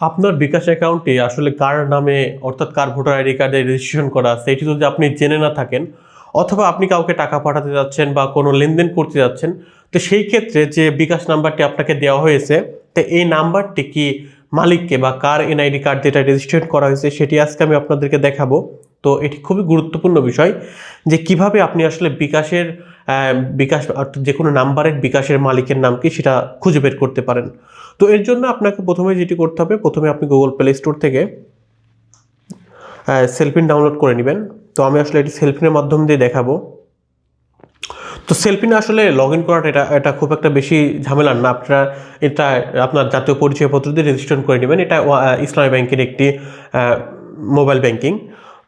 আপনার বিকাশ অ্যাকাউন্টে আসলে কার নামে, অর্থাৎ কার ভোটার আইডি কার্ডে রেজিস্ট্রেশন করা আছে, এটি যদি আপনি জেনে না থাকেন, অথবা আপনি কাউকে টাকা পাঠাতে যাচ্ছেন বা কোনো লেনদেন করতে যাচ্ছেন, তো সেই ক্ষেত্রে যে বিকাশ নাম্বারটি আপনাকে দেওয়া হয়েছে, তো এই নাম্বারটি কি মালিককে বা কার এনআইডি কার্ড যেটা রেজিস্ট্রেশন করা হয়েছে, সেটি আজকে আমি আপনাদেরকে দেখাবো। তো এটি খুবই গুরুত্বপূর্ণ বিষয় যে কীভাবে আপনি আসলে বিকাশের বিকাশ যে কোনো নাম্বারের বিকাশের মালিকের নাম কি সেটা খুঁজে বের করতে পারেন। তো এর জন্য আপনাকে প্রথমে যেটি করতে হবে, প্রথমে আপনি গুগল প্লে স্টোর থেকে সেলফিন ডাউনলোড করে নেবেন। তো আমি আসলে এটি সেলফিনের মাধ্যম দিয়ে দেখাবো। তো সেলফিনে আসলে লগ ইন করাটা এটা এটা খুব একটা বেশি ঝামেলার না। আপনারা এটা আপনার জাতীয় পরিচয়পত্র দিয়ে রেজিস্ট্রেশন করে নেবেন। এটা ইসলামী ব্যাংকের একটি মোবাইল ব্যাংকিং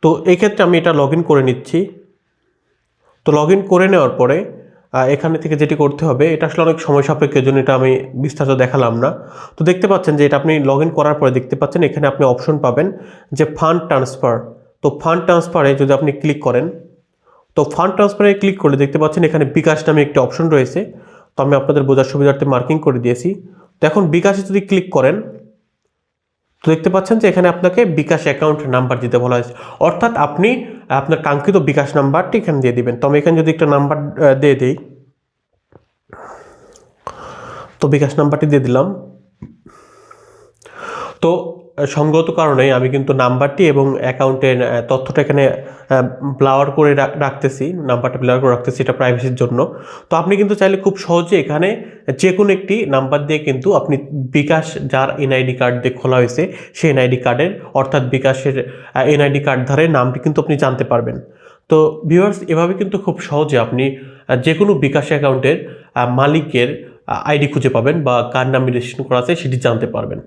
তো এই ক্ষেত্রে আমি এটা লগ করে নিচ্ছি। তো লগ করে নেওয়ার পরে এখানে থেকে যেটি করতে হবে, এটা আসলে অনেক সময় সাপেক্ষের জন্য এটা আমি বিস্তারিত দেখালাম না। তো দেখতে পাচ্ছেন যে এটা আপনি লগ করার পরে দেখতে পাচ্ছেন, এখানে আপনি অপশন পাবেন যে ফান্ড ট্রান্সফার তো ফান্ড ট্রান্সফারে যদি আপনি ক্লিক করেন, তো ফান্ড ট্রান্সফারে ক্লিক করলে দেখতে পাচ্ছেন এখানে বিকাশ নামে একটি অপশন রয়েছে। তো আমি আপনাদের বোঝার সুবিধার্থে মার্কিং করে দিয়েছি। তো এখন বিকাশে যদি ক্লিক করেন, তো দেখতে পাচ্ছেন যে এখানে আপনাকে বিকাশ অ্যাকাউন্ট নাম্বার দিতে বলা হয়েছে। অর্থাৎ আপনি আপনার কাঙ্ক্ষিত বিকাশ নাম্বারটি এখানে দিয়ে দিবেন। তো আমি এখানে যদি একটা নাম্বার দিয়ে দিই তো বিকাশ নাম্বারটি দিয়ে দিলাম। তো সঙ্গত কারণে আমি কিন্তু নাম্বারটি এবং অ্যাকাউন্টের তথ্যটা এখানে ব্লাওয়ার করে রাখতেছি, নাম্বারটা ব্লাওয়ার করে রাখতেছি এটা প্রাইভেসির জন্য। তো আপনি কিন্তু চাইলে খুব সহজে এখানে যে কোনো একটি নাম্বার দিয়ে কিন্তু আপনি বিকাশ যার এনআইডি কার্ড দিয়ে খোলা হয়েছে সেই এনআইডি কার্ডের অর্থাৎ বিকাশের এনআইডি কার্ডধারের নামটি কিন্তু আপনি জানতে পারবেন। তো ভিউয়ার্স এভাবে কিন্তু খুব সহজে আপনি যে কোনো বিকাশ অ্যাকাউন্টের মালিকের আইডি খুঁজে পাবেন বা কার নাম রেজিস্ট্রেশন করা আছে সেটি জানতে পারবেন।